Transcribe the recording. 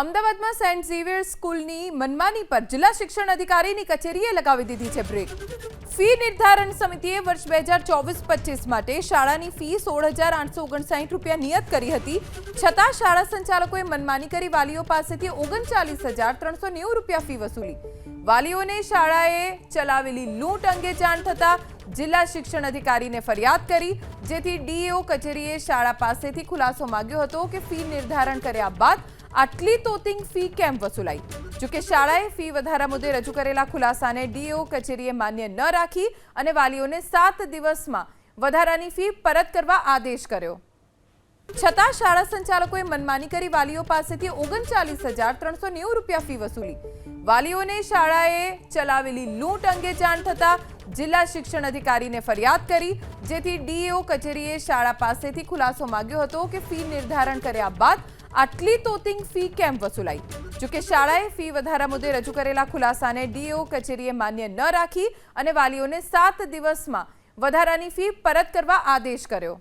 અમદાવાદમાં Saint Xavier સ્કૂલની મનમાની પર જિલ્લા શિક્ષણ અધિકારીની કચેરીએ લગાવી દીધી છે બ્રેક. ફી નિર્ધારણ સમિતિએ વર્ષ બે હજાર ચોવીસ પચીસ માટે શાળાની ફી સોળ હજાર આઠસો ઓગણસાઠ રૂપિયા નિયત કરી હતી. છતાં શાળા સંચાલકોએ મનમાની કરી વાલીઓ પાસેથી ઓગણચાલીસ હજાર ત્રણસો નેવું રૂપિયા ફી વસૂલી. વાલીઓને શાળાએ ચલાવેલી લૂંટ અંગે જાણ થતાં જિલ્લા શિક્ષણ અધિકારીને ફરિયાદ કરી, જેથી ડીએઓ કચેરીએ શાળા પાસેથી ખુલાસો માંગ્યો હતો કે ફી નિર્ધારણ કર્યા બાદ આટલી તોતિંગ ફી કેમ વસૂલાઈ? જોકે શાળાએ ફી વધારા મુદ્દે રજૂ કરેલા ખુલાસાને ડીએઓ કચેરીએ માન્ય ન રાખી અને વાલીઓને સાત દિવસમાં વધારાની ફી પરત કરવા આદેશ કર્યો. છતાં શાળા સંચાલકોએ મનમાની કરી વાલીઓ પાસેથી ઓગણચાલીસ હજાર ત્રણસો નેવું રૂપિયા ફી વસૂલી. વાલીઓને શાળાએ ચલાવેલી લૂંટ અંગે જાણ થતાં જિલ્લા શિક્ષણ અધિકારીને ફરિયાદ કરી, જેથી ડીએઓ કચેરીએ શાળા પાસેથી ખુલાસો માંગ્યો હતો કે ફી નિર્ધારણ કર્યા બાદ આટલી તોતિંગ ફી કેમ વસૂલાઈ? જોકે શાળાએ ફી વધારા મુદ્દે રજૂ કરેલા ખુલાસાને ડીએઓ કચેરીએ માન્ય ન રાખી અને વાલીઓને સાત દિવસમાં વધારાની ફી પરત કરવા આદેશ કર્યો.